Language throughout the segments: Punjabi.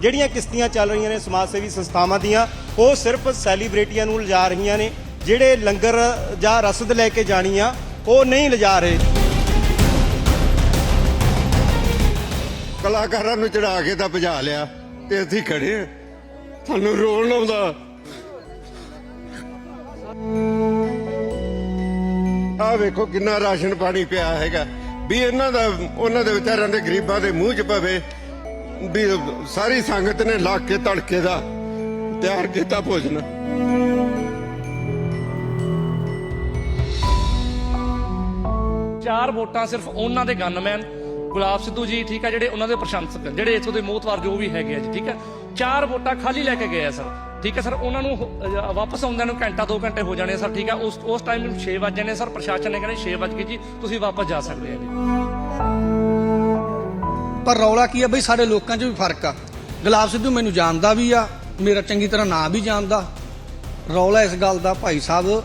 ਜਿਹੜੀਆਂ ਕਿਸ਼ਤੀਆਂ ਚੱਲ ਰਹੀਆਂ ਨੇ ਸਮਾਜ ਸੇਵੀ ਸੰਸਥਾਵਾਂ ਦੀਆਂ, ਉਹ ਸਿਰਫ ਸੈਲੀਬ੍ਰਿਟੀਆਂ ਨੂੰ ਲਿਜਾ ਰਹੀਆਂ ਨੇ, ਜਿਹੜੇ ਲੰਗਰ ਜਾਂ ਰਸਦ ਲੈ ਕੇ ਜਾਣੀ ਆ ਉਹ ਨਹੀਂ ਲਿਜਾ ਰਹੇ। ਕਲਾਕਾਰਾਂ ਨੂੰ ਚੜਾ ਕੇ ਤਾਂ ਭਜਾ ਲਿਆ, ਤੇ ਅਸੀਂ ਖੜੇ ਤੁਹਾਨੂੰ ਸਾਨੂੰ ਰੋਣ ਆਉਂਦਾ। ਆ ਵੇਖੋ ਕਿੰਨਾ ਰਾਸ਼ਨ ਪਾਣੀ ਪਿਆ ਹੈਗਾ। ਵੀ ਇਹਨਾਂ ਦਾ, ਉਹਨਾਂ ਦੇ ਵਿਚਾਰਿਆਂ ਦੇ ਗਰੀਬਾਂ ਦੇ ਮੂੰਹ 'ਚ ਪਵੇ ਵੀ ਸਾਰੀ ਸੰਗਤ ਨੇ ਲੱਗ ਕੇ ਤੜਕੇ ਦਾ ਤਿਆਰ ਕੀਤਾ ਭੋਜਨ। ਚਾਰ ਵੋਟਾਂ ਸਿਰਫ ਉਹਨਾਂ ਦੇ ਗਨਮੈਨ, ਗੁਲਾਬ ਸਿੱਧੂ ਜੀ, ਠੀਕ ਹੈ ਜਿਹੜੇ ਉਹਨਾਂ ਦੇ ਪ੍ਰਸ਼ੰਸਕ, ਜਿਹੜੇ ਇੱਥੋਂ ਦੇ ਮੋਹਤਵਾਰ ਜੋ ਵੀ ਹੈਗੇ ਆ ਜੀ, ਠੀਕ ਹੈ ਚਾਰ ਵੋਟਾਂ ਖਾਲੀ ਲੈ ਕੇ ਗਏ ਆ ਸਰ, ਠੀਕ ਹੈ ਸਰ, ਉਹਨਾਂ ਨੂੰ ਵਾਪਸ ਆਉਂਦਿਆਂ ਨੂੰ ਘੰਟਾ 2 ਘੰਟੇ ਹੋ ਜਾਣੇ ਸਰ, ਠੀਕ ਹੈ ਉਸ ਉਸ ਟਾਈਮ ਨੂੰ 6 ਵਜੇ ਨੇ ਸਰ, ਪ੍ਰਸ਼ਾਸਨ ਨੇ ਕਹਿੰਦੇ 6 ਵਜੇ ਜੀ, ਤੁਸੀਂ ਵਾਪਸ ਜਾ ਸਕਦੇ ਆ ਜੀ। ਪਰ ਰੌਲਾ ਕੀ ਆ ਬਈ ਸਾਡੇ ਲੋਕਾਂ 'ਚ ਵੀ ਫ਼ਰਕ ਆ। ਗੁਲਾਬ ਸਿੱਧੂ ਮੈਨੂੰ ਜਾਣਦਾ ਵੀ ਆ ਮੇਰਾ ਚੰਗੀ ਤਰ੍ਹਾਂ ਨਾਂ ਵੀ ਜਾਣਦਾ। ਰੌਲਾ ਇਸ ਗੱਲ ਦਾ ਭਾਈ ਸਾਹਿਬ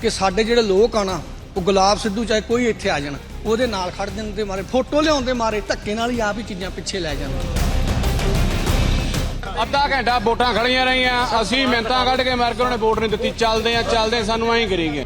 ਕਿ ਸਾਡੇ ਜਿਹੜੇ ਲੋਕ ਆ ਨਾ ਉਹ ਗੁਲਾਬ ਸਿੱਧੂ ਚਾਹੇ ਕੋਈ ਇੱਥੇ ਆ ਜਾਣ ਉਹਦੇ ਨਾਲ ਖੜ ਜਾਣ ਦੇ ਮਾਰੇ ਫੋਟੋ ਲਿਆਉਣ ਦੇ ਮਾਰੇ ਧੱਕੇ ਨਾਲ ਹੀ ਆਪ ਹੀ ਚੀਜ਼ਾਂ ਪਿੱਛੇ ਲੈ ਜਾਂਦੇ ਅੱਧਾ ਘੰਟਾ ਵੋਟਾਂ ਖੜੀਆਂ ਰਹੀਆਂ ਅਸੀਂ ਮਿੰਤਾਂ ਕੱਢ ਕੇ ਮਾਰ ਕੇ ਉਹਨੇ ਵੋਟ ਨਹੀਂ ਦਿੱਤੀ ਚੱਲਦੇ ਆ ਚੱਲਦੇ ਆ, ਸਾਨੂੰ ਐਂ ਕਰੀਗੇ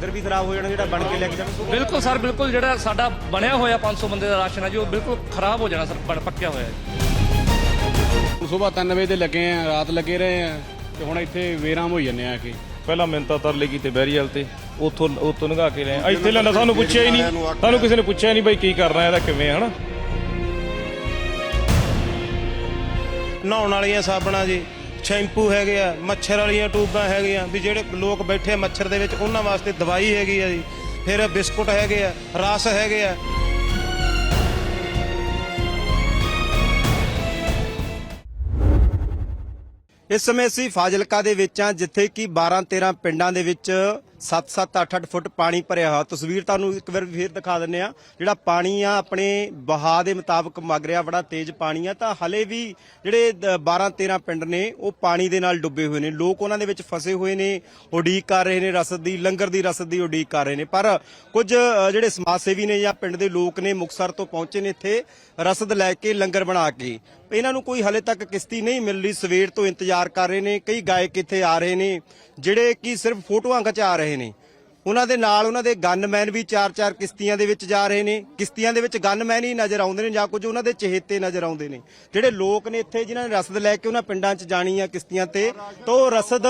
ਲੰਗਰ ਵੀ ਖਰਾਬ ਹੋ ਜਾਣਾ ਜਿਹੜਾ ਬਣ ਕੇ ਲੈ ਕੇ ਜਾਣ ਬਿਲਕੁਲ ਸਰ ਬਿਲਕੁਲ ਜਿਹੜਾ ਸਾਡਾ ਬਣਿਆ ਹੋਇਆ 500 ਬੰਦੇ ਦਾ ਰਾਸ਼ਨ ਹੈ ਜੀ ਉਹ ਬਿਲਕੁਲ ਖਰਾਬ ਹੋ ਜਾਣਾ ਸਰ ਬਣ ਪੱਕਿਆ ਹੋਇਆ ਜੀ। ਸਵੇਰ 3 ਵਜੇ ਤੇ ਲੱਗੇ ਆ ਰਾਤ ਲੱਗੇ ਰਹੇ ਆ ਤੇ ਹੁਣ ਇੱਥੇ ਵੇਰਾਮ ਹੋਈ ਜੰਨੇ ਆ ਕੇ। ਪਹਿਲਾਂ ਮਿੰਤਾ ਤਰਲੇ ਕੀਤੇ ਬੈਰੀਅਲ ਤੇ ਉੱਥੋਂ ਉੱਥੋਂ ਨਗਾ ਕੇ ਲੈ। ਇੱਥੇ ਲੈਂਦਾ ਸਾਨੂੰ ਪੁੱਛਿਆ ਹੀ ਨਹੀਂ ਸਾਨੂੰ ਕਿਸੇ ਨੇ ਪੁੱਛਿਆ ਨਹੀਂ ਬਈ ਕੀ ਕਰਨਾ ਇਹਦਾ ਕਿਵੇਂ ਹਨਾ? ਨਹਾਉਣ ਵਾਲੀਆਂ ਸਾਬਣਾਂ ਜੀ। ਸ਼ੈਂਪੂ ਹੈਗੇ ਆ, ਮੱਛਰ ਵਾਲੀਆਂ ਟੂਬਾਂ ਹੈਗੀਆਂ, ਵੀ ਜਿਹੜੇ ਲੋਕ ਬੈਠੇ ਆ ਮੱਛਰ ਦੇ ਵਿੱਚ, ਉਹਨਾਂ ਵਾਸਤੇ ਦਵਾਈ ਹੈਗੀ ਆ ਜੀ। ਫਿਰ ਬਿਸਕੁਟ ਹੈਗੇ ਆ, ਰਸ ਹੈਗੇ ਆ। ਇਸ ਸਮੇਂ ਅਸੀਂ ਫਾਜ਼ਿਲਕਾ ਦੇ ਵਿੱਚ ਆ ਜਿੱਥੇ ਕਿ 12 13 ਪਿੰਡਾਂ ਦੇ ਵਿੱਚ 7-7 8-8 ਫੁੱਟ ਪਾਣੀ ਭਰਿਆ ਹੋਇਆ। ਤਸਵੀਰ ਤੁਹਾਨੂੰ ਇੱਕ ਵਾਰ ਫੇਰ ਦਿਖਾ ਦਿੰਨੇ ਆ ਜਿਹੜਾ ਪਾਣੀ ਆ, ਆਪਣੇ ਬਹਾ ਦੇ ਮੁਤਾਬਕ ਮਗ ਰਿਹਾ, ਬੜਾ ਤੇਜ਼ ਪਾਣੀ ਆ। ਤਾਂ ਹਲੇ ਵੀ ਜਿਹੜੇ 12 13 ਪਿੰਡ ਨੇ, ਉਹ ਪਾਣੀ ਦੇ ਨਾਲ ਡੁੱਬੇ ਹੋਏ ਨੇ। ਲੋਕ ਉਹਨਾਂ ਦੇ ਵਿੱਚ ਫਸੇ ਹੋਏ ਨੇ ਉਡੀਕ ਕਰ ਰਹੇ ਨੇ, ਰਸਦ ਦੀ, ਲੰਗਰ ਦੀ ਰਸਦ ਦੀ ਉਡੀਕ ਕਰ ਰਹੇ ਨੇ। ਪਰ ਕੁਝ ਜਿਹੜੇ ਸਮਾਜ ਸੇਵੀ ਨੇ ਜਾਂ ਪਿੰਡ ਦੇ ਲੋਕ ਨੇ ਮੁਕਸਰ ਤੋਂ ਪਹੁੰਚੇ ਨੇ ਇੱਥੇ ਰਸਦ ਲੈ ਕੇ ਲੰਗਰ ਬਣਾ ਕੇ। ਇਹਨਾਂ ਨੂੰ ਕੋਈ ਹਲੇ ਤੱਕ ਕਿਸ਼ਤੀ ਨਹੀਂ ਮਿਲ ਰਹੀ। ਸਵੇਰ ਤੋਂ ਇੰਤਜ਼ਾਰ ਕਰ ਰਹੇ ਨੇ। ਕਈ ਗਾਇਕ ਇੱਥੇ ਆ ਰਹੇ ਨੇ, ਜਿਹੜੇ ਕਿ ਸਿਰਫ ਫੋਟੋਆਂ ਖਿਚਾ ਰਹੇ ਨੇ। ਉਹਨਾਂ ਦੇ ਨਾਲ ਉਹਨਾਂ ਦੇ ਗਨਮੈਨ ਵੀ ਚਾਰ ਚਾਰ ਕਿਸ਼ਤੀਆਂ ਦੇ ਵਿੱਚ ਜਾ ਰਹੇ ਨੇ। ਕਿਸ਼ਤੀਆਂ ਦੇ ਵਿੱਚ ਗਨਮੈਨ ਹੀ ਨਜ਼ਰ ਆਉਂਦੇ ਨੇ ਜਾਂ ਕੁਝ ਉਹਨਾਂ ਦੇ ਚਹੇਤੇ ਨਜ਼ਰ ਆਉਂਦੇ ਨੇ। ਜਿਹੜੇ ਲੋਕ ਨੇ ਇੱਥੇ, ਜਿਨ੍ਹਾਂ ਨੇ ਰਸਦ ਲੈ ਕੇ ਉਹਨਾਂ ਪਿੰਡਾਂ 'ਚ ਜਾਣੀ ਆ ਕਿਸ਼ਤੀਆਂ ਤੇ, ਤਾਂ ਉਹ ਰਸਦ,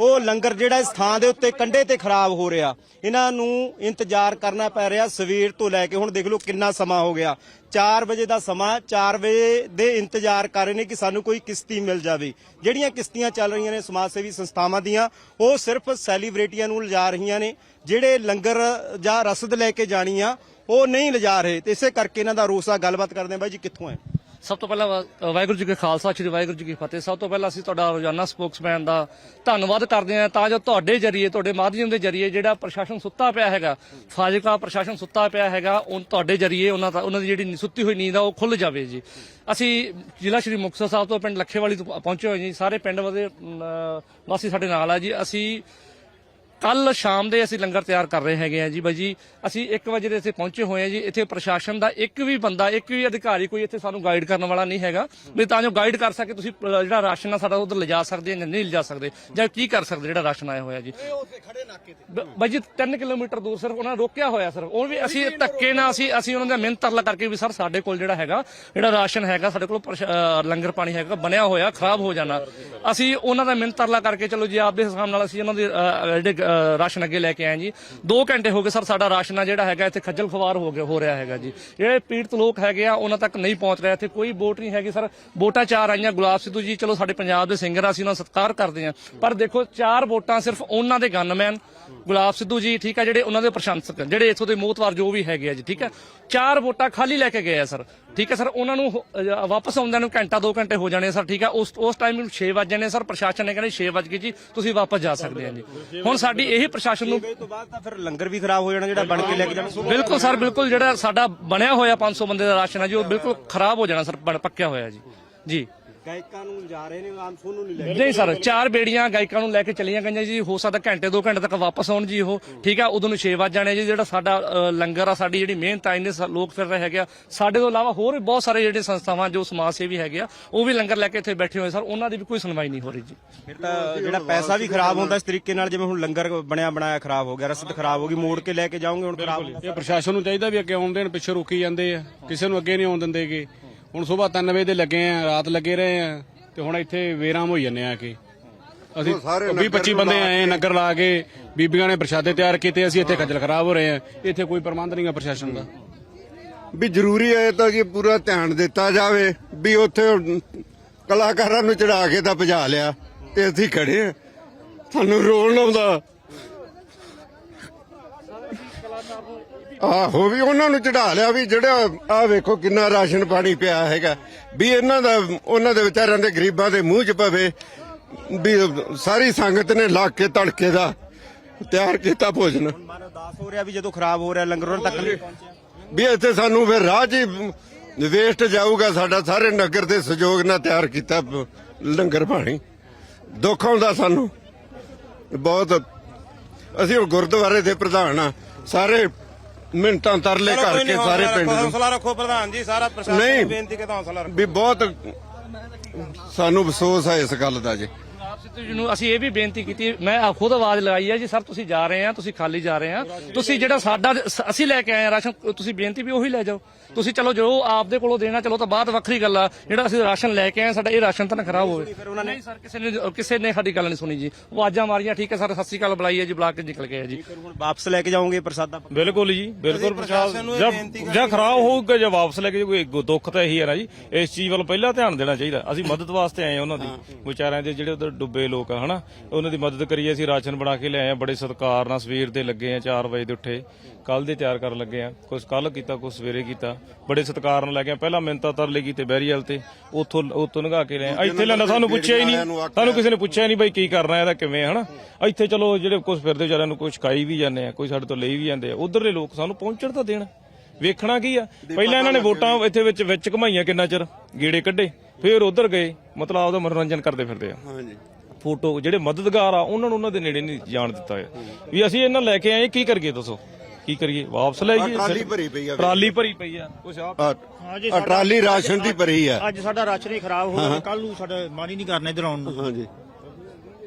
ਉਹ ਲੰਗਰ ਜਿਹੜਾ ਇਸ ਥਾਂ ਦੇ ਉੱਤੇ ਕੰਡੇ ਤੇ ਖਰਾਬ ਹੋ ਰਿਹਾ। ਇਹਨਾਂ ਨੂੰ ਇੰਤਜ਼ਾਰ ਕਰਨਾ ਪੈ ਰਿਹਾ ਸਵੇਰ ਤੋਂ ਲੈ ਕੇ। ਹੁਣ ਦੇਖ ਲਓ ਕਿੰਨਾ ਸਮਾਂ ਹੋ ਗਿਆ। 4 ਵਜੇ ਦਾ ਸਮਾਂ 4 ਵਜੇ ਦੇ ਇੰਤਜ਼ਾਰ ਕਰ ਰਹੇ ਨੇ ਕਿ ਸਾਨੂੰ ਕੋਈ ਕਿਸ਼ਤੀ ਮਿਲ ਜਾਵੇ। ਜਿਹੜੀਆਂ ਕਿਸ਼ਤੀਆਂ ਚੱਲ ਰਹੀਆਂ ਨੇ ਸਮਾਜ ਸੇਵੀ ਸੰਸਥਾਵਾਂ ਦੀਆਂ, ਉਹ ਸਿਰਫ ਸੈਲੀਬ੍ਰਿਟੀਆਂ ਨੂੰ ਲਿਜਾ ਰਹੀਆਂ ਨੇ। ਜਿਹੜੇ ਲੰਗਰ ਜਾਂ ਰਸਦ ਲੈ ਕੇ ਜਾਣੀ ਆ ਉਹ ਨਹੀਂ ਲਿਜਾ ਰਹੇ। ਤੇ ਇਸੇ ਕਰਕੇ ਇਹਨਾਂ ਦਾ ਰੋਸ ਆ। ਗੱਲਬਾਤ ਕਰਦੇ ਆ ਬਾਈ ਜੀ, ਕਿੱਥੋਂ ਹੈ ਸਭ ਤੋਂ ਪਹਿਲਾਂ ਵਾ- ਵਾਹਿਗੁਰੂ ਜੀ ਕਾ ਖਾਲਸਾ ਸ੍ਰੀ ਵਾਹਿਗੁਰੂ ਜੀ ਕੀ ਫਤਿਹ। ਸਭ ਤੋਂ ਪਹਿਲਾਂ ਅਸੀਂ ਤੁਹਾਡਾ ਰੋਜ਼ਾਨਾ ਸਪੋਕਸਮੈਨ ਦਾ ਧੰਨਵਾਦ ਕਰਦੇ ਹਾਂ। ਤਾਂ ਜੋ ਤੁਹਾਡੇ ਜਰੀਏ ਤੁਹਾਡੇ ਮਾਧਿਅਮ ਦੇ ਜਰੀਏ ਜਿਹੜਾ ਪ੍ਰਸ਼ਾਸਨ ਸੁੱਤਾ ਪਿਆ ਹੈਗਾ ਫਾਜ਼ਿਲਕਾ ਪ੍ਰਸ਼ਾਸਨ ਸੁੱਤਾ ਪਿਆ ਹੈਗਾ ਉਹ ਤੁਹਾਡੇ ਜਰੀਏ ਉਹਨਾਂ ਦਾ ਉਹਨਾਂ ਦੀ ਜਿਹੜੀ ਸੁੱਤੀ ਹੋਈ ਨੀਂਦ ਆ ਉਹ ਖੁੱਲ ਜਾਵੇ ਜੀ। ਅਸੀਂ ਜ਼ਿਲ੍ਹਾ ਸ਼੍ਰੀ ਮੁਕਤਸਰ ਸਾਹਿਬ ਤੋਂ ਪਿੰਡ ਲੱਖੇਵਾਲੀ ਤੋਂ ਪਹੁੰਚੇ ਹੋਏ ਜੀ। ਸਾਰੇ ਪਿੰਡ ਵਾਲੇ ਅਮ, ਵਾਸੀ ਸਾਡੇ ਨਾਲ ਆ ਜੀ। ਅਸੀਂ ਕੱਲ ਸ਼ਾਮ ਦੇ ਅਸੀਂ ਲੰਗਰ ਤਿਆਰ ਕਰ ਰਹੇ ਹੈਗੇ ਆ ਜੀ ਬਾਈ ਜੀ। ਅਸੀਂ 1 ਵਜੇ ਦੇ ਇੱਥੇ ਪਹੁੰਚੇ ਹੋਏ ਆ ਜੀ। ਇੱਥੇ ਪ੍ਰਸ਼ਾਸਨ ਦਾ ਇੱਕ ਵੀ ਬੰਦਾ ਇੱਕ ਵੀ ਅਧਿਕਾਰੀ ਕੋਈ ਇੱਥੇ ਸਾਨੂੰ ਗਾਈਡ ਕਰਨ ਵਾਲਾ ਨਹੀਂ ਹੈਗਾ। ਵੀ ਤਾਂ ਜੋ ਗਾਈਡ ਕਰ ਸਕੇ ਤੁਸੀਂ ਜਿਹੜਾ ਰਾਸ਼ਨ ਆ ਸਾਡਾ ਉਧਰ ਲਿਜਾ ਸਕਦੇ ਜਾਂ ਨਹੀਂ ਲਿਜਾ ਸਕਦੇ ਜਾਂ ਕੀ ਕਰ ਸਕਦੇ ਜਿਹੜਾ ਰਾਸ਼ਨ ਆਇਆ ਹੋਇਆ ਜੀ। ਬਾਈ ਜੀ 3 ਕਿਲੋਮੀਟਰ ਦੂਰ ਸਿਰਫ ਉਹਨਾਂ ਰੋਕਿਆ ਹੋਇਆ ਸਰ ਉਹ ਵੀ ਅਸੀਂ ਧੱਕੇ ਨਾਲ ਅਸੀਂ ਅਸੀਂ ਉਹਨਾਂ ਦਾ ਮਿਹਨਤ ਤਰਲਾ ਕਰਕੇ ਵੀ ਸਰ ਸਾਡੇ ਕੋਲ ਜਿਹੜਾ ਹੈਗਾ ਜਿਹੜਾ ਰਾਸ਼ਨ ਹੈਗਾ ਸਾਡੇ ਕੋਲ ਲੰਗਰ ਪਾਣੀ ਹੈਗਾ ਬਣਿਆ ਹੋਇਆ ਖਰਾਬ ਹੋ ਜਾਣਾ। ਅਸੀਂ ਉਹਨਾਂ ਦਾ ਮਿਹਨਤ ਤਰਲਾ ਕਰਕੇ ਚਲੋ ਜੀ ਆਪਦੇ ਹਿਸਾਬ ਨਾਲ ਅਸੀਂ ਉਹਨਾਂ ਦੇ ਜਿਹੜੇ ਰਾਸ਼ਨ ਅੱਗੇ ਲੈ ਕੇ ਆਏ ਜੀ। 2 ਘੰਟੇ ਹੋ ਗਏ ਸਰ, ਸਾਡਾ ਰਾਸ਼ਨ ਆ ਜਿਹੜਾ ਹੈਗਾ, ਇੱਥੇ ਖੱਜਲ ਖਵਾਰ ਹੋ ਗਿਆ, ਹੋ ਰਿਹਾ ਹੈਗਾ ਜੀ। ਜਿਹੜੇ ਪੀੜਤ ਲੋਕ ਹੈਗੇ ਆ, ਉਹਨਾਂ ਤੱਕ ਨਹੀਂ ਪਹੁੰਚ ਰਿਹਾ। ਇੱਥੇ ਕੋਈ ਵੋਟ ਨਹੀਂ ਹੈਗੀ ਸਰ। ਵੋਟਾਂ ਚਾਰ ਆਈਆਂ, ਗੁਲਾਬ ਸਿੱਧੂ ਜੀ, ਚਲੋ ਸਾਡੇ ਪੰਜਾਬ ਦੇ ਸਿੰਗਰ ਆ, ਅਸੀਂ ਉਹਨਾਂ ਦਾ ਸਤਿਕਾਰ ਕਰਦੇ ਆ ਪਰ ਦੇਖੋ, ਚਾਰ ਵੋਟਾਂ ਸਿਰਫ ਉਹਨਾਂ ਦੇ ਗਨਮੈਨ ਗੁਲਾਬ ਸਿੱਧੂ ਜੀ, ਠੀਕ ਆ, ਜਿਹੜੇ ਉਹਨਾਂ ਦੇ ਪ੍ਰਸ਼ੰਸਕ, ਜਿਹੜੇ ਇੱਥੋਂ ਦੇ ਮੋਹਤਵਾਰ ਜੋ ਵੀ ਹੈਗੇ ਆ ਜੀ, ਠੀਕ ਆ। ਚਾਰ ਵੋਟਾਂ ਖਾਲੀ ਲੈ ਕੇ ਗਏ ਆ ਸਰ। ਠੀਕ ਹੈ ਸਰ ਉਹਨਾਂ ਨੂੰ ਅਹ, ਵਾਪਸ ਆਉਂਦਿਆਂ ਨੂੰ ਘੰਟਾ 2 ਘੰਟੇ ਹੋ ਜਾਣੇ ਸਰ ਠੀਕ ਆ ਉਸ ਉਸ ਟਾਈਮ ਨੂੰ 6 ਵਜੇ ਨੇ ਸਰ ਪ੍ਰਸ਼ਾਸਨ ਨੇ ਕਹਿੰਦੇ 6 ਵਜੇ ਜੀ ਤੁਸੀਂ ਵਾਪਸ ਜਾ ਸਕਦੇ ਆ ਜੀ। ਹੁਣ ਸਾਡੀ ਇਹੀ ਪ੍ਰਸ਼ਾਸਨ ਨੂੰ ਤੋਂ ਬਾਅਦ ਤਾਂ ਫਿਰ ਲੰਗਰ ਵੀ ਖਰਾਬ ਹੋ ਜਾਣਾ ਜਿਹੜਾ ਬਣ ਕੇ ਲੈ ਕੇ ਜਾਣਾ। ਬਿਲਕੁਲ ਸਰ ਬਿਲਕੁਲ ਜਿਹੜਾ ਸਾਡਾ ਬਣਿਆ ਹੋਇਆ 500 ਬੰਦੇ ਦਾ ਰਾਸ਼ਨ ਹੈ ਜੀ ਉਹ ਬਿਲਕੁਲ ਖਰਾਬ ਹੋ ਜਾਣਾ ਸਰ ਬਣ ਪੱਕਿਆ ਹੋਇਆ ਜੀ। ਜੀ। ਗਾਇਕਾਂ ਨੂੰ ਜਾ ਰਹੇ ਨੇ ਆਮ ਸੋਨੂੰ ਨਹੀਂ ਲੈ ਨਹੀਂ ਸਰ ਚਾਰ ਬੇੜੀਆਂ ਗਾਇਕਾਂ ਨੂੰ ਲੈ ਕੇ ਚਲੀਆਂ ਗਈਆਂ ਜੀ ਹੋ ਸਕਦਾ ਘੰਟੇ ਦੋ ਘੰਟੇ ਤੱਕ ਵਾਪਸ ਆਉਣ ਜੀ ਉਹ। ਠੀਕ ਆ ਉਦੋਂ ਨੂੰ 6 ਵਜ ਜਾਣੇ ਜੀ ਜਿਹੜਾ ਸਾਡਾ ਲੰਗਰ ਆ ਸਾਡੀ ਜਿਹੜੀ ਮਿਹਨਤ ਆ ਇੰਨੇ ਲੋਕ ਫਿਰ ਰਹੇ ਹੈਗੇ ਆ। ਸਾਡੇ ਤੋਂ ਇਲਾਵਾ ਹੋਰ ਵੀ ਬਹੁਤ ਸਾਰੇ ਜਿਹੜੇ ਸੰਸਥਾਵਾਂ ਜੋ ਸਮਾਜ ਸੇਵੀ ਹੈਗੇ ਆ ਉਹ ਵੀ ਲੰਗਰ ਲੈ ਕੇ ਇੱਥੇ ਬੈਠੇ ਹੋਏ ਸਰ ਉਹਨਾਂ ਦੀ ਵੀ ਕੋਈ ਸੁਣਵਾਈ ਨਹੀਂ ਹੋ ਰਹੀ ਜੀ। ਫਿਰ ਤਾਂ ਜਿਹੜਾ ਪੈਸਾ ਵੀ ਖਰਾਬ ਹੁੰਦਾ ਇਸ ਤਰੀਕੇ ਨਾਲ ਜਿਵੇਂ ਹੁਣ ਲੰਗਰ ਬਣਿਆ ਬਣਾਇਆ ਖਰਾਬ ਹੋ ਗਿਆ ਰਸਦ ਖਰਾਬ ਹੋ ਗਈ ਮੋੜ ਕੇ ਲੈ ਕੇ ਜਾਓਗੇ ਹੁਣ ਖਰਾਬ ਹੋ ਇਹ ਪ੍ਰਸ਼ਾਸਨ ਨੂੰ ਚਾਹੀਦਾ ਵੀ ਅੱਗੇ ਆਉਣ ਦੇਣ ਪਿੱਛੇ ਰੋਕੀ ਜਾਂਦੇ ਆ। ਕਿਸੇ ਨੂੰ ਅੱਗੇ ਨਹੀਂ ਆਉਣ ਦਿੰਦੇਗੇ ਹੁਣ ਸਵੇਰ 3 ਵਜੇ ਦੇ ਲੱਗੇ ਆ ਰਾਤ ਲੱਗੇ ਰਹੇ ਆ ਤੇ ਹੁਣ ਇੱਥੇ ਵੇਰਾਮ ਹੋਈ ਜਾਂਦੇ ਆ ਕਿ। ਅਸੀਂ ਉਹ ਸਾਰੇ 20 ਨਗਰ 25 ਨੂੰ ਬੰਦੇ ਆਏ ਨਗਰ ਲਾ ਕੇ ਬੀਬੀਆਂ ਨੇ ਪ੍ਰਸ਼ਾਦੇ ਤਿਆਰ ਕੀਤੇ ਅਸੀਂ ਇੱਥੇ ਖੱਜਲ ਖਰਾਬ ਹੋ ਰਹੇ ਆ। ਇੱਥੇ ਕੋਈ ਪ੍ਰਬੰਧ ਨਹੀਂਗਾ ਪ੍ਰਸ਼ਾਸਨ ਦਾ। ਵੀ ਜ਼ਰੂਰੀ ਹੈ ਤਾਂ ਕਿ ਪੂਰਾ ਧਿਆਨ ਦਿੱਤਾ ਜਾਵੇ ਵੀ ਉੱਥੇ ਕਲਾਕਾਰਾਂ ਨੂੰ ਚੜਾ ਕੇ ਤਾਂ ਭਜਾ ਲਿਆ ਤੇ ਅਸੀਂ ਖੜੇ ਆ। ਸਾਨੂੰ ਰੋਣ ਆਉਂਦਾ। ਆਹੋ ਵੀ ਉਹਨਾਂ ਨੂੰ ਚੜਾ ਲਿਆ ਵੀ ਜਿਹੜਾ ਆ ਵੇਖੋ ਕਿੰਨਾ ਰਾਸ਼ਨ ਪਾਣੀ ਪਿਆ ਹੈਗਾ। ਵੀ ਇਹਨਾਂ ਦਾ ਉਹਨਾਂ ਦੇ ਵਿਚਾਰਿਆਂ ਦੇ ਗਰੀਬਾਂ ਦੇ ਮੂੰਹ 'ਚ ਪਵੇ ਵੀ ਸਾਰੀ ਸੰਗਤ ਨੇ ਲਾ ਕੇ ਤੜਕੇ ਦਾ ਤਿਆਰ ਕੀਤਾ ਭੋਜਨ। ਮਨ ਉਦਾਸ ਹੋ ਰਿਹਾ ਵੀ ਜਦੋਂ ਖਰਾਬ ਹੋ ਰਿਹਾ ਲੰਗਰ ਉਹਨਾਂ ਤੱਕ ਨਹੀਂ ਪਹੁੰਚਿਆ। ਵੀ ਇੱਥੇ ਸਾਨੂੰ ਫਿਰ ਰਾਹ 'ਚ ਵੇਸਟ ਜਾਊਗਾ ਸਾਡਾ ਸਾਰੇ ਨਗਰ ਦੇ ਸਹਿਯੋਗ ਨਾਲ ਤਿਆਰ ਕੀਤਾ ਪ- ਲੰਗਰ ਪਾਣੀ। ਦੁੱਖ ਆਉਂਦਾ ਸਾਨੂੰ। ਬਹੁਤ। ਅਸੀਂ ਉਹ ਗੁਰਦੁਆਰੇ ਦੇ ਪ੍ਰਧਾਨ ਆ ਸਾਰੇ ਮਿੰਟਾਂ ਤਰਲੇ ਕਰਕੇ ਸਾਰੇ ਪਿੰਡ ਨੂੰ ਹੌਸਲਾ ਰੱਖੋ ਪ੍ਰਧਾਨ ਜੀ ਸਾਰਾ ਪ੍ਰਸ਼ਾਸਨ ਨਹੀਂ। ਬੇਨਤੀ ਕਿ ਹੌਸਲਾ ਰੱਖੋ ਵੀ ਬਹੁਤ ਸਾਨੂੰ ਅਫਸੋਸ ਹੈ ਇਸ ਗੱਲ ਦਾ ਜੀ ਸਿੱਧੂ ਜੀ ਨੂੰ ਅਸੀਂ ਇਹ ਵੀ ਬੇਨਤੀ ਕੀਤੀ ਮੈਂ ਆਪ ਖੁਦ ਆਵਾਜ਼ ਲਗਾਈ ਹੈ ਜੀ ਸਰ ਤੁਸੀਂ ਜਾ ਰਹੇ ਆ ਤੁਸੀਂ ਖਾਲੀ ਜਾ ਰਹੇ ਆ ਤੁਸੀਂ ਜਿਹੜਾ ਸਾਡਾ ਸ- ਅਸੀਂ ਲੈ ਕੇ ਆਏ ਆ ਰਾਸ਼ਨ ਤੁਸੀਂ ਬੇਨਤੀ ਵੀ ਉਹੀ ਲੈ ਜਾਓ। ਤੁਸੀਂ ਚਲੋ ਜੋ ਆਪਦੇ ਕੋਲੋਂ ਦੇਣਾ ਚਲੋ ਤਾਂ ਬਾਅਦ ਵੱਖਰੀ ਗੱਲ ਆ ਜਿਹੜਾ ਅਸੀਂ ਰਾਸ਼ਨ ਲੈ ਕੇ ਆਏ ਆ, ਸਾਡਾ ਇਹ ਰਾਸ਼ਨ ਤਾਂ ਨਾ ਖਰਾਬ ਹੋਵੇ। ਨਹੀਂ ਸਰ ਕਿਸੇ ਨੇ ਕਿਸੇ ਨੇ ਸਾਡੀ ਗੱਲ ਨਹੀਂ ਸੁਣੀ ਜੀ। ਆਵਾਜ਼ਾਂ ਮਾਰੀਆਂ ਠੀਕ ਹੈ ਸਰ ਸਤਿ ਸ਼੍ਰੀ ਅਕਾਲ ਬੁਲਾਈ ਹੈ ਜੀ ਬੁਲਾ ਕੇ ਨਿਕਲ ਗਏ ਆ ਜੀ। ਹੁਣ ਵਾਪਸ ਲੈ ਕੇ ਜਾਓਗੇ ਪ੍ਰਸਾਦਾ ਬਿਲਕੁਲ ਜੀ ਬਿਲਕੁਲ ਪ੍ਰਸ਼ਾਸਨ ਨੂੰ ਇਹ ਬੇਨਤੀ ਜਾਂ ਜਾਂ ਖਰਾਬ ਹੋਊਗਾ ਜਾਂ ਵਾਪਸ ਲੈ ਕੇ ਕੋਈ ਗੁ- ਦੁੱਖ ਤਾਂ ਇਹੀ ਹੈ ਨਾ ਜੀ। ਇਸ ਚੀਜ਼ ਵੱਲ ਪਹਿਲਾਂ ਧਿਆਨ ਦੇਣਾ ਚਾਹੀਦਾ। ਅਸੀਂ ਮਦਦ ਵਾਸਤੇ ਆਏ ਹਾਂ ਉਹਨਾਂ ਦੀ ਵਿਚਾਰਿਆਂ ਦੇ ਜਿਹੜੇ ਉਧਰ ਡੁੱਬੇ ਲੋਕ ਆ ਹਨਾ? ਉਹਨਾਂ ਦੀ ਮਦਦ ਕਰੀਏ ਅਸੀਂ ਰਾਸ਼ਨ ਬਣਾ ਕੇ ਲਿਆਏ ਆ ਬੜੇ ਸਤਿਕਾਰ ਨਾਲ ਸਵੇਰ ਦੇ ਲੱਗੇ ਆ 4 ਵਜੇ ਦੇ ਉੱਠੇ। ਕੱਲ ਦੇ ਤਿਆਰ ਕਰਨ ਲੱਗੇ ਆ। ਕੁਝ ਕੱਲ ਕੀਤਾ ਕੁਝ ਸਵੇਰੇ ਕੀਤਾ। ਬੜੇ ਸਤਿਕਾਰ ਨਾਲ ਲੈ ਕੇ। ਪਹਿਲਾਂ ਮਿੰਤਾ ਤਰਲੇ ਕੀਤੇ ਬੈਰੀਅਲ ਤੇ। ਉੱਥੋਂ ਉੱਥੋਂ ਲੰਘਾ ਕੇ ਲਿਆਏ। ਇੱਥੇ ਲੈਂਦਾ ਸਾਨੂੰ ਪੁੱਛਿਆ ਹੀ ਨਹੀਂ। ਸਾਨੂੰ ਕਿਸੇ ਨੇ ਪੁੱਛਿਆ ਨਹੀਂ ਬਈ ਕੀ ਕਰਨਾ ਇਹਦਾ ਕਿਵੇਂ ਹਨਾ? ਇੱਥੇ ਚਲੋ ਜਿਹੜੇ ਕੁਝ ਫਿਰਦੇ ਵਿਚਾਰਿਆਂ ਨੂੰ ਕੁਝ ਖਾਈ ਵੀ ਜਾਂਦੇ ਆ ਕੋਈ ਸਾਡੇ ਤੋਂ ਲਈ ਵੀ ਜਾਂਦੇ ਆ। ਉਧਰਲੇ ਲੋਕ ਸਾਨੂੰ ਪਹੁੰਚਣ ਤਾਂ ਦੇਣ। ਵੇਖਣਾ ਕੀ ਆ? ਪਹਿਲਾਂ ਇਹਨਾਂ ਨੇ ਵੋਟਾਂ ਇੱਥੇ ਵਿੱਚ ਵਿੱਚ ਘਮਾਈਆਂ ਕਿੰਨਾ ਚਿਰ? ਗੇੜੇ ਕੱਢੇ। ਫਿਰ ਉਧਰ ਗਏ। ਮਤਲਬ ਆਪਦਾ ਮਨੋਰੰਜਨ ਕਰਦੇ ਫਿਰਦੇ ਆ। ਹਾਂਜੀ। ਫੋਟੋ ਜਿਹੜੇ ਮਦਦਗਾਰ ਆ ਉਹਨਾਂ ਨੂੰ ਉਹਨਾਂ ਦੇ ਨੇੜੇ ਨਹੀਂ ਜਾਣ ਦਿੱਤਾ ਹੈ ਵੀ ਅਸੀਂ ਇਹਨਾਂ ਲੈ ਕੇ ਆਏ ਕੀ ਕਰੀਏ ਦੱਸੋ? ਕੀ ਕਰੀਏ? ਵਾਪਸ ਲੈ ਜਾਈਏ? ਟਰਾਲੀ ਭਰੀ ਪਈ ਆ ਟਰਾਲੀ ਭਰੀ ਪਈ ਆ। ਕੁਛ ਆ ਆ ਆ ਟਰਾਲੀ ਰਾਸ਼ਨ ਦੀ ਭਰੀ ਆ। ਅੱਜ ਸਾਡਾ ਰਾਸ਼ਨ ਹੀ ਖਰਾਬ ਹੋ ਗਿਆ ਕੱਲ ਨੂੰ ਸਾਡਾ ਮਨ ਹੀ ਨਹੀਂ ਕਰਨਾ ਇਧਰ ਆਉਣ ਨੂੰ। ਹਾਂਜੀ।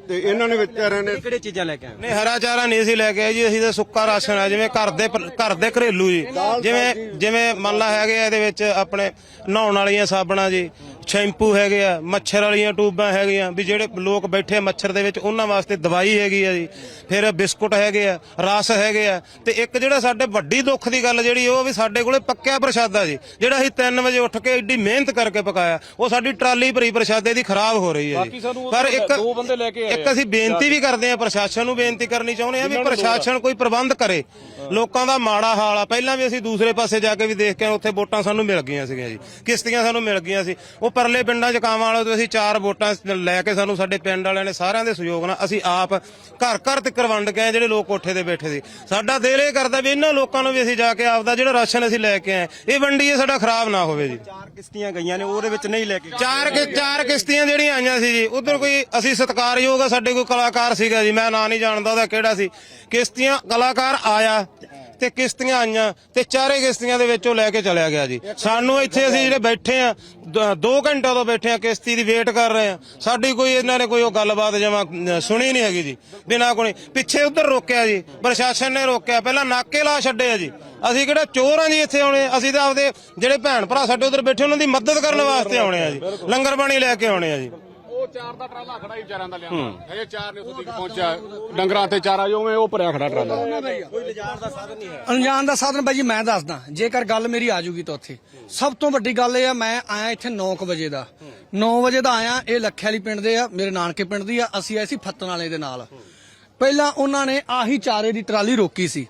ਤੇ ਇਹਨਾਂ ਨੇ ਵਿਚਾਰਿਆਂ ਨੇ ਕਿਹੜੇ ਚੀਜ਼ਾਂ ਲੈ ਕੇ ਆਏ? ਨਹੀਂ ਹਰਾ ਚਾਰਾ ਨਹੀਂ ਅਸੀਂ ਲੈ ਕੇ ਆਏ ਜੀ ਅਸੀਂ ਤਾਂ ਸੁੱਕਾ ਰਾਸ਼ਨ ਆ ਜਿਵੇਂ ਘਰ ਦੇ ਘਰ ਦੇ ਘਰੇਲੂ ਜੀ। ਜਿਵੇਂ ਜਿਵੇਂ ਮੰਨ ਲਾ ਹੈਗੇ ਆ ਇਹਦੇ ਵਿੱਚ ਆਪਣੇ ਨਹਾਉਣ ਵਾਲੀਆਂ ਸਾਬਣਾਂ ਜੀ ਸ਼ੈਂਪੂ ਹੈਗੇ ਆ ਮੱਛਰ ਵਾਲੀਆਂ ਟੂਬਾਂ ਹੈਗੀਆਂ ਵੀ ਜਿਹੜੇ ਲੋਕ ਬੈਠੇ ਮੱਛਰ ਦੇ ਵਿੱਚ ਉਹਨਾਂ ਵਾਸਤੇ ਦਵਾਈ ਹੈਗੀ ਆ ਜੀ। ਫਿਰ ਬਿਸਕੁਟ ਹੈਗੇ ਆ ਰਸ ਹੈਗੇ ਆ। ਤੇ ਇੱਕ ਜਿਹੜਾ ਸਾਡੇ ਵੱਡੀ ਦੁੱਖ ਦੀ ਗੱਲ ਜਿਹੜੀ ਉਹ ਵੀ ਸਾਡੇ ਕੋਲੇ ਪੱਕਿਆ ਪ੍ਰਸ਼ਾਦਾ ਜੀ। ਜਿਹੜਾ ਅਸੀਂ 3 ਵਜੇ ਉੱਠ ਕੇ ਏਡੀ ਮਿਹਨਤ ਕਰਕੇ ਪਕਾਇਆ ਉਹ ਸਾਡੀ ਟਰਾਲੀ ਭਰੀ ਪ੍ਰਸ਼ਾਦੇ ਦੀ ਖਰਾਬ ਹੋ ਰਹੀ ਹੈ ਜੀ। ਪਰ ਇੱਕ ਦੋ ਬੰਦੇ ਲੈ ਕੇ ਆਏ ਇੱਕ ਅਸੀਂ ਬੇਨਤੀ ਵੀ ਕਰਦੇ ਆ ਪ੍ਰਸ਼ਾਸਨ ਨੂੰ ਬੇਨਤੀ ਕਰਨੀ ਚਾਹੁੰਦੇ ਆ ਵੀ ਪ੍ਰਸ਼ਾਸਨ ਕੋਈ ਪ੍ਰਬੰਧ ਕਰੇ। ਲੋਕਾਂ ਦਾ ਮਾੜਾ ਹਾਲ ਆ। ਪਹਿਲਾਂ ਵੀ ਅਸੀਂ ਦੂਸਰੇ ਪਾਸੇ ਜਾ ਕੇ ਵੀ ਦੇਖ ਕੇ ਉੱਥੇ ਵੋਟਾਂ ਸਾਨੂੰ ਮਿਲ ਗਈਆਂ ਸੀਗੀਆਂ ਜੀ। ਕਿਸ਼ਤੀਆਂ ਸਾਨੂੰ ਮਿਲ ਗਈਆਂ ਸੀ। ਉਹ ਪਰਲੇ ਪਿੰਡਾਂ ਚ ਕਾਵਾਂ ਵਾਲੇ ਤੋਂ ਅਸੀਂ ਚਾਰ ਵੋਟਾਂ ਲੈ ਕੇ ਸਾਨੂੰ ਸਾਡੇ ਪਿੰਡ ਵਾਲਿਆਂ ਨੇ ਸਾਰਿਆਂ ਦੇ ਸਹਿਯੋਗ ਨਾਲ ਅਸੀਂ ਆਪ ਘਰ ਘਰ ਤੱਕ ਵੰਡ ਆਏ ਜਿਹੜੇ ਲੋਕ ਕੋਠੇ ਤੇ ਬੈਠੇ ਸੀ। ਸਾਡਾ ਦਿਲ ਇਹ ਕਰਦਾ ਵੀ ਇਹਨਾਂ ਲੋਕਾਂ ਨੂੰ ਵੀ ਅਸੀਂ ਜਾ ਕੇ ਆਪਦਾ ਜਿਹੜਾ ਰਾਸ਼ਨ ਅਸੀਂ ਲੈ ਕੇ ਆਏ ਇਹ ਵੰਡੀਏ ਸਾਡਾ ਖਰਾਬ ਨਾ ਹੋਵੇ ਜੀ। ਚਾਰ ਕਿਸ਼ਤੀਆਂ ਗਈਆਂ ਨੇ ਉਹਦੇ ਵਿੱਚ ਨਹੀਂ ਲੈ ਕੇ ਗਏ। ਚਾਰ ਕਿ ਚਾਰ ਕਿਸ਼ਤੀਆਂ ਜਿਹੜੀਆਂ ਆਈਆਂ ਸੀ ਜੀ ਉਧਰ ਕੋਈ ਅਸੀਂ ਸਤਿਕਾਰਯੋਗ ਆ ਸਾਡੇ ਕੋਈ ਕਲਾਕਾਰ ਸੀਗਾ ਜੀ ਮੈਂ ਨਾਂ ਨਹੀਂ ਜਾਣਦਾ ਉਹਦਾ ਕਿਹੜਾ ਸੀ। ਕਿਸ਼ਤੀਆਂ ਕਲਾਕਾਰ ਆਇਆ ਤੇ ਕਿਸ਼ਤੀਆਂ ਆਈਆਂ ਤੇ ਚਾਰੇ ਕਿਸ਼ਤੀਆਂ ਦੇ ਵਿੱਚ ਉਹ ਲੈ ਕੇ ਚਲਿਆ ਗਿਆ ਜੀ। ਸਾਨੂੰ ਇੱਥੇ ਅਸੀਂ ਜਿਹੜੇ ਬੈਠੇ ਆ 2 ਘੰਟੇ ਤੋਂ ਬੈਠੇ ਆ, ਕਿਸ਼ਤੀ ਦੀ ਵੇਟ ਕਰ ਰਹੇ ਆ। ਸਾਡੀ ਕੋਈ ਇਹਨਾਂ ਨੇ ਕੋਈ ਉਹ ਗੱਲਬਾਤ ਜਮਾ ਸੁਣੀ ਨਹੀਂ ਹੈਗੀ ਜੀ। ਬਿਨਾਂ ਕੋਈ, ਪਿੱਛੇ ਉਧਰ ਰੋਕਿਆ ਜੀ, ਪ੍ਰਸ਼ਾਸਨ ਨੇ ਰੋਕਿਆ। ਪਹਿਲਾਂ ਨਾਕੇ ਲਾ ਛੱਡੇ ਆ ਜੀ। ਅਸੀਂ ਕਿਹੜਾ ਚੋਰ ਆ ਜੀ ਇੱਥੇ ਆਉਣੇ ਅਸੀਂ ਤਾਂ ਆਪਦੇ ਜਿਹੜੇ ਭੈਣ ਭਰਾ ਸਾਡੇ ਉਧਰ ਬੈਠੇ, ਉਹਨਾਂ ਦੀ ਮਦਦ ਕਰਨ ਵਾਸਤੇ ਆਉਣੇ ਆ ਜੀ। ਲੰਗਰ ਪਾਣੀ ਲੈ ਕੇ ਆਉਣੇ ਆ ਜੀ। ਉਹ ਚਾਰ ਦਾ ਟਰਾਲਾ ਖੜਾ ਹੀ ਵਿਚਾਰਿਆਂ ਦਾ ਲਿਆਂਦਾ। ਹਜੇ ਚਾਰ ਨੇ ਉੱਥੇ ਤੱਕ ਪਹੁੰਚਿਆ। ਡੰਗਰਾਂ ਤੇ ਚਾਰਾ ਜੋ ਉਹ ਭਰਿਆ ਖੜਾ ਟਰਾਲਾ। ਅਣਜਾਣ ਦਾ ਸਾਧਨ ਬਾਈ ਜੀ ਮੈਂ ਦੱਸਦਾ। ਜੇਕਰ ਗੱਲ ਮੇਰੀ ਆ ਜੂਗੀ ਤਾਂ ਉੱਥੇ। ਸਭ ਤੋਂ ਵੱਡੀ ਗੱਲ ਇਹ ਆ ਮੈਂ ਆਇਆ ਇੱਥੇ 9:00 ਵਜੇ ਦਾ। 9 ਵਜੇ ਦਾ ਆਇਆ ਇਹ ਲੱਖੇ ਵਾਲੀ ਪਿੰਡ ਦੇ ਆ ਮੇਰੇ ਨਾਨਕੇ ਪਿੰਡ ਦੀ ਆ। ਅਸੀਂ ਆਏ ਸੀ ਫੱਤਣ ਵਾਲੇ ਦੇ ਨਾਲ। ਪਹਿਲਾਂ ਉਹਨਾਂ ਨੇ ਆਹੀ ਚਾਰੇ ਦੀ ਟਰਾਲੀ ਰੋਕੀ ਸੀ।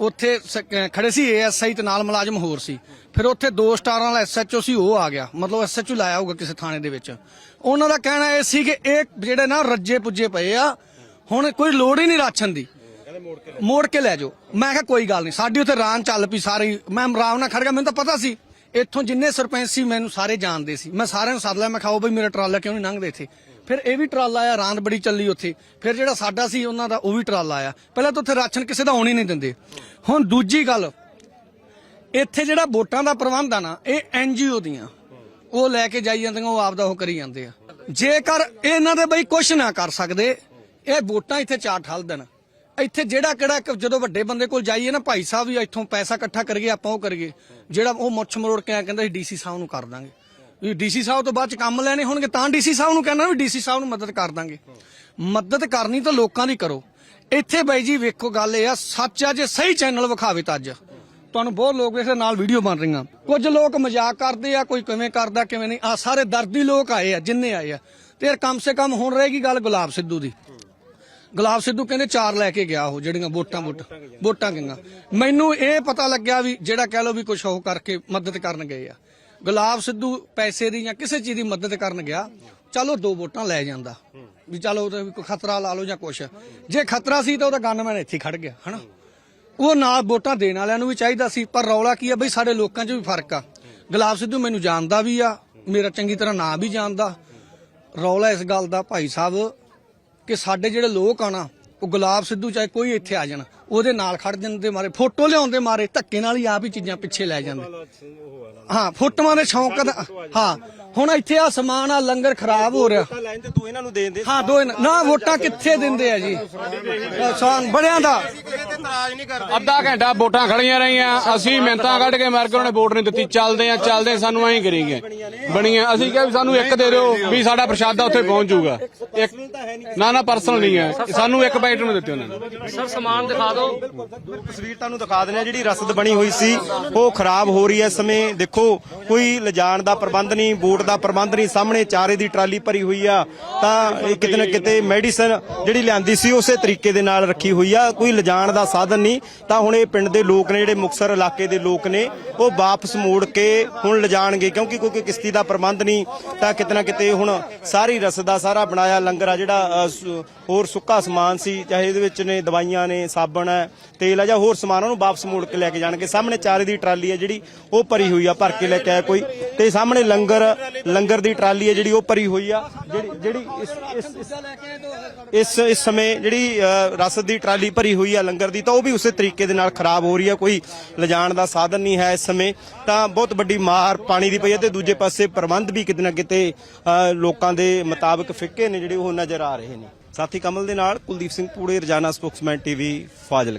ਉੱਥੇ ਸ- ਅਹ ਖੜੇ ਸੀ ਏਐਸਆਈ ਤੇ ਨਾਲ ਮੁਲਾਜ਼ਮ ਹੋਰ ਸੀ। ਫਿਰ ਉੱਥੇ ਦੋ ਸਟਾਰਾਂ ਵਾਲਾ ਐਸਐਚਓ ਸੀ, ਉਹ ਆ ਗਿਆ। ਮਤਲਬ ਐਸਐਚਓ ਲਾਇਆ ਹੋਊਗਾ ਕਿਸੇ ਥਾਣੇ ਦੇ ਵਿੱਚ। ਉਹਨਾਂ ਦਾ ਕਹਿਣਾ ਇਹ ਸੀ ਕਿ ਇਹ ਜਿਹੜੇ ਨਾ ਰੱਜੇ ਪੁੱਜੇ ਪਏ ਆ, ਹੁਣ ਕੋਈ ਲੋੜ ਹੀ ਨਹੀਂ ਰਾਸ਼ਨ ਦੀ। ਮੋੜ ਕੇ ਲੈ ਜਾਓ। ਮੈਂ ਕਿਹਾ ਕੋਈ ਗੱਲ ਨਹੀਂ, ਸਾਡੀ ਉੱਥੇ ਰਾਂ ਚੱਲ ਪਈ ਸਾਰੀ। ਮੈਂ ਆਰਾਮ ਨਾਲ ਖੜ ਗਿਆ, ਮੈਨੂੰ ਤਾਂ ਪਤਾ ਸੀ। ਇੱਥੋਂ ਜਿੰਨੇ ਸਰਪੰਚ ਸੀ, ਮੈਨੂੰ ਸਾਰੇ ਜਾਣਦੇ ਸੀ। ਮੈਂ ਸਾਰਿਆਂ ਨੂੰ ਸੱਦ ਲਿਆ, ਮੈਂ ਖਾਓ ਬਈ, ਮੇਰਾ ਟਰਾਲਾ ਕਿਉਂ ਨਹੀਂ ਲੰਘਦੇ ਇੱਥੇ? ਫਿਰ ਇਹ ਵੀ ਟਰਾਲਾ ਆਇਆ, ਰਾਂਦ ਬੜੀ ਚੱਲੀ ਉੱਥੇ। ਫਿਰ ਜਿਹੜਾ ਸਾਡਾ ਸੀ, ਉਹਨਾਂ ਦਾ ਉਹ ਵੀ ਟਰਾਲਾ ਆਇਆ। ਪਹਿਲਾਂ ਤਾਂ ਉੱਥੇ ਰਾਸ਼ਨ ਕਿਸੇ ਦਾ ਆਉਣ ਹੀ ਨਹੀਂ ਦਿੰਦੇ। ਹੁਣ ਦੂਜੀ ਗੱਲ, ਇੱਥੇ ਜਿਹੜਾ ਵੋਟਾਂ ਦਾ ਪ੍ਰਬੰਧ ਆ ਨਾ, ਇਹ ਐਨਜੀਓ ਦੀਆਂ। ਉਹ ਲੈ ਕੇ ਜਾਈ ਜਾਂਦੀਆਂ, ਉਹ ਆਪ ਦਾ ਉਹ ਕਰੀ ਜਾਂਦੇ ਆ। ਜੇਕਰ ਇਹਨਾਂ ਦੇ ਬਈ ਕੁਝ ਨਾ ਕਰ ਸਕਦੇ, ਇਹ ਵੋਟਾਂ ਇੱਥੇ ਚਾਰ ਠੱਲ ਦੇਣ। ਇੱਥੇ ਜਿਹੜਾ ਕਿਹੜਾ ਜਦੋਂ ਵੱਡੇ ਬੰਦੇ ਕੋਲ ਜਾਈਏ ਨਾ, ਭਾਈ ਸਾਹਿਬ ਵੀ ਇੱਥੋਂ ਪੈਸਾ ਇਕੱਠਾ ਕਰੀਏ, ਆਪਾਂ ਉਹ ਕਰੀਏ। ਜਿਹੜਾ ਉਹ ਮੁੱਛ ਮਰੋੜ ਕੇ ਆ ਕਹਿੰਦਾ ਸੀ, ਡੀਸੀ ਸਾਹਿਬ ਨੂੰ ਕਰ ਦਾਂਗੇ। ਡੀਸੀ ਸਾਹਿਬ ਤੋਂ ਬਾਅਦ ਚ ਕੰਮ ਲੈਣੇ ਹੋਣਗੇ, ਤਾਂ ਡੀਸੀ ਸਾਹਿਬ ਨੂੰ ਕਹਿਣਾ ਵੀ ਡੀਸੀ ਸਾਹਿਬ ਨੂੰ ਮਦਦ ਕਰ ਦਾਂਗੇ। ਮਦਦ ਕਰਨੀ ਤਾਂ ਲੋਕਾਂ ਦੀ ਕਰੋ। ਇੱਥੇ ਬਾਈ ਜੀ, ਵੇਖੋ ਗੱਲ ਇਹ ਆ, ਸੱਚ ਆ ਜੇ ਸਹੀ ਚੈਨਲ ਵਿਖਾਵੇ ਤਾਂ ਅੱਜ। ਤੁਹਾਨੂੰ ਬਹੁਤ ਲੋਕ ਇਸ ਨਾਲ ਵੀਡੀਓ ਬਣ ਰਹੀਆਂ। ਕੁਝ ਲੋਕ ਮਜ਼ਾਕ ਕਰਦੇ ਆ, ਕੋਈ ਕਿਵੇਂ ਕਰਦਾ, ਕਿਵੇਂ ਨਹੀਂ। ਆ ਸਾਰੇ ਦਰਦੀ ਲੋਕ ਆਏ ਆ, ਜਿੰਨੇ ਆਏ ਆ। ਤੇ ਯਾਰ ਕਮ ਸੇ ਕਮ ਹੁਣ ਰਹੇਗੀ ਗੱਲ ਗੁਲਾਬ ਸਿੱਧੂ ਦੀ। ਗੁਲਾਬ ਸਿੱਧੂ ਕਹਿੰਦੇ ਚਾਰ ਲੈ ਕੇ ਗਿਆ ਉਹ, ਜਿਹੜੀਆਂ ਵੋਟਾਂ ਵੋਟਾਂ ਵੋਟਾਂ ਗਈਆਂ। ਮੈਨੂੰ ਇਹ ਪਤਾ ਲੱਗਿਆ ਵੀ ਜਿਹੜਾ ਕਹਿ ਲੋ ਵੀ ਕੁਝ ਉਹ ਕਰਕੇ ਮਦਦ ਕਰਨ ਗਏ ਆ। ਗੁਲਾਬ ਸਿੱਧੂ ਪੈਸੇ ਦੀ ਜਾਂ ਕਿਸੇ ਚੀਜ਼ ਦੀ ਮਦਦ ਕਰਨ ਗਿਆ, ਚਲੋ ਦੋ ਵੋਟਾਂ ਲੈ ਜਾਂਦਾ। ਵੀ ਚਲੋ ਉਹਦਾ ਕੋਈ ਖਤਰਾ ਲਾ ਲਓ ਜਾਂ ਕੁਛ। ਜੇ ਖਤਰਾ ਸੀ ਤਾਂ ਉਹਦਾ ਗਨਮੈਨ ਇੱਥੇ ਹੀ ਖੜ ਗਿਆ, ਹਨਾ? ਉਹ ਨਾਲ ਵੋਟਾਂ ਦੇਣ ਵਾਲਿਆਂ ਨੂੰ ਵੀ ਚਾਹੀਦਾ ਸੀ, ਪਰ ਰੌਲਾ ਕੀ ਆ ਬਈ ਸਾਡੇ ਲੋਕਾਂ 'ਚ ਵੀ ਫ਼ਰਕ ਆ। ਗੁਲਾਬ ਸਿੱਧੂ ਮੈਨੂੰ ਜਾਣਦਾ ਵੀ ਆ, ਮੇਰਾ ਚੰਗੀ ਤਰ੍ਹਾਂ ਨਾਂ ਵੀ ਜਾਣਦਾ। ਰੌਲਾ ਇਸ ਗੱਲ ਦਾ ਭਾਈ ਸਾਹਿਬ ਕਿ ਸਾਡੇ ਜਿਹੜੇ ਲੋਕ ਆ ਨਾ, ਉਹ ਗੁਲਾਬ ਸਿੱਧੂ ਚਾਹੇ ਕੋਈ ਇੱਥੇ ਆ ਜਾਣ ਉਹਦੇ ਨਾਲ ਖੜ ਜਾਣ ਦੇ ਮਾਰੇ ਫੋਟੋ ਲਿਆਉਣ ਦੇ ਮਾਰੇ ਧੱਕੇ ਨਾਲ ਹੀ ਆਪ ਹੀ ਚੀਜ਼ਾਂ ਪਿੱਛੇ ਲੈ ਜਾਂਦੇ। ਹਾਂ ਫੋਟੋਆਂ ਦੇ ਸ਼ੌਂਕ ਦਾ ਹਾਂ ਹੁਣ ਇੱਥੇ ਆ ਸਮਾਨ ਆ ਲੰਗਰ ਖਰਾਬ ਹੋ ਰਿਹਾ। ਤਾਂ ਲਾਈਨ ਤੇ ਤੂੰ ਇਹਨਾਂ ਨੂੰ ਦੇ ਦੇ ਹਾਂ ਦੋ ਇਹਨਾਂ- ਨਾ ਵੋਟਾਂ ਕਿੱਥੇ ਦਿੰਦੇ ਆ ਜੀ? ਸਾਨ ਬੜਿਆਂ ਦਾ। ਅੱਧਾ ਘੰਟਾ ਵੋਟਾਂ ਖੜੀਆਂ ਰਹੀਆਂ ਅਸੀਂ ਮਿੰਤਾਂ ਕੱਢ ਕੇ ਮਾਰ ਕੇ ਉਹਨੇ ਵੋਟ ਨਹੀਂ ਦਿੱਤੀ। ਚੱਲਦੇ ਆ ਚੱਲਦੇ ਸਾਨੂੰ ਐਂ ਕਰੀਂਗੇ। ਬਣੀਆਂ ਅਸੀਂ ਕਿਹਾ ਵੀ ਸਾਨੂੰ ਇੱਕ ਦੇ ਦਿਓ ਵੀ ਸਾਡਾ ਪ੍ਰਸ਼ਾਦਾ ਉੱਥੇ ਪਹੁੰਚ ਜਾਊਗਾ। ਇੱਕ ਨਾ ਨਾ ਪਰਸਨਲ ਨਹੀਂ ਹੈ। ਸਾਨੂੰ ਇੱਕ ਬਾਈਟ ਨੂੰ ਦਿੱਤੇ ਉਹਨਾਂ ਨੇ। ਸਰ ਸਮਾਨ ਦਿਖਾ ਦਿਓ। ਤਸਵੀਰ ਤੁਹਾਨੂੰ ਦਿਖਾ ਦਿੰਦੇ ਆ ਜਿਹੜੀ ਰਸਦ ਬਣੀ ਹੋਈ ਸੀ। ਉਹ ਖਰਾਬ ਹੋ ਰਹੀ ਹੈ ਇਸ ਸਮੇਂ। ਦੇਖੋ, ਕੋਈ ਲਿਜਾਣ ਦਾ ਪ੍ਰਬੰਧ ਨਹੀਂ, ਬੋਟ ਦਾ ਪ੍ਰਬੰਧ ਨਹੀਂ। ਸਾਹਮਣੇ ਚਾਰੇ ਦੀ ਟਰਾਲੀ ਭਰੀ ਹੋਈ ਆ। ਤਾਂ ਇਹ ਕਿਤੇ ਨਾ ਕਿਤੇ ਮੈਡੀਸਨ ਜਿਹੜੀ ਲਿਆਂਦੀ ਸੀ, ਉਸੇ ਤਰੀਕੇ ਦੇ ਨਾਲ ਰੱਖੀ ਹੋਈ ਆ। ਕੋਈ ਲਿਜਾਣ ਦਾ ਸਾਧਨ ਨਹੀਂ। ਤਾਂ ਹੁਣ ਇਹ ਪਿੰਡ ਦੇ ਲੋਕ ਨੇ, ਜਿਹੜੇ ਮੁਕਸਰ ਇਲਾਕੇ ਦੇ ਲੋਕ ਨੇ, ਉਹ ਵਾਪਸ ਮੋੜ ਕੇ ਹੁਣ ਲਿਜਾਣਗੇ। ਕਿਉਂਕਿ ਕੋਈ ਕਿਸ਼ਤੀ ਦਾ ਪ੍ਰਬੰਧ ਨਹੀਂ, ਤਾਂ ਕਿਤੇ ਨਾ ਕਿਤੇ ਹੁਣ ਸਾਰੀ ਰਸਦ ਦਾ ਸਾਰਾ ਬਣਾਇਆ ਲੰਗਰ ਆ ਜਿਹੜਾ ਹੋਰ ਸੁੱਕਾ ਸਮਾਨ ਸੀ, ਚਾਹੇ ਇਹਦੇ ਵਿੱਚ ਨੇ ਦਵਾਈਆਂ ਨੇ, ਸਾਬਣ ਹੈ। ਤੇਲ ਆ ਜਾਂ ਹੋਰ ਸਮਾਨ ਉਹਨੂੰ ਵਾਪਸ ਮੋੜ ਕੇ ਲੈ ਕੇ ਜਾਣਗੇ। ਸਾਹਮਣੇ ਚਾਰੇ ਦੀ ਟਰਾਲੀ ਹੈ ਜਿਹੜੀ, ਉਹ ਭਰੀ ਹੋਈ ਆ, ਭਰ ਕੇ ਲੈ ਕੇ ਆਇਆ ਕੋਈ। ਤੇ ਸਾਹਮਣੇ ਲੰਗਰ ਲੰਗਰ ਦੀ ਟਰਾਲੀ ਹੈ ਜਿਹੜੀ, ਉਹ ਭਰੀ ਹੋਈ ਆ। ਜਿਹੜੀ ਜਿਹੜੀ ਇਸ ਇਸ, ਇਸ- ਸਮੇਂ ਜਿਹੜੀ ਰਸਦ ਦੀ ਟਰਾਲੀ ਭਰੀ ਹੋਈ ਆ ਲੰਗਰ ਦੀ, ਤਾਂ ਉਹ ਵੀ ਉਸੇ ਤਰੀਕੇ ਦੇ ਨਾਲ ਖਰਾਬ ਹੋ ਰਹੀ ਆ। ਕੋਈ ਲਿਜਾਣ ਦਾ ਸਾਧਨ ਨਹੀਂ ਹੈ ਇਸ ਸਮੇਂ। ਤਾਂ ਬਹੁਤ ਵੱਡੀ ਮਾਰ ਪਾਣੀ ਦੀ ਪਈ ਹੈ ਤੇ ਦੂਜੇ ਪਾਸੇ ਪ੍ਰਬੰਧ ਵੀ ਕਿਤੇ ਨਾ ਕਿਤੇ ਲੋਕਾਂ ਦੇ ਮੁਤਾਬਕ ਫਿੱਕੇ ਨੇ ਜਿਹੜੇ ਉਹ ਨਜ਼ਰ ਆ ਰਹੇ ਨੇ। ਸਾਥੀ ਕਮਲ ਦੇ ਨਾਲ ਕੁਲਦੀਪ ਸਿੰਘ ਪੂੜੇ ਰਜਾਨਾ ਸਪੋਕਸਮੈਨ ਟੀਵੀ ਫਾਜ਼ਿਲ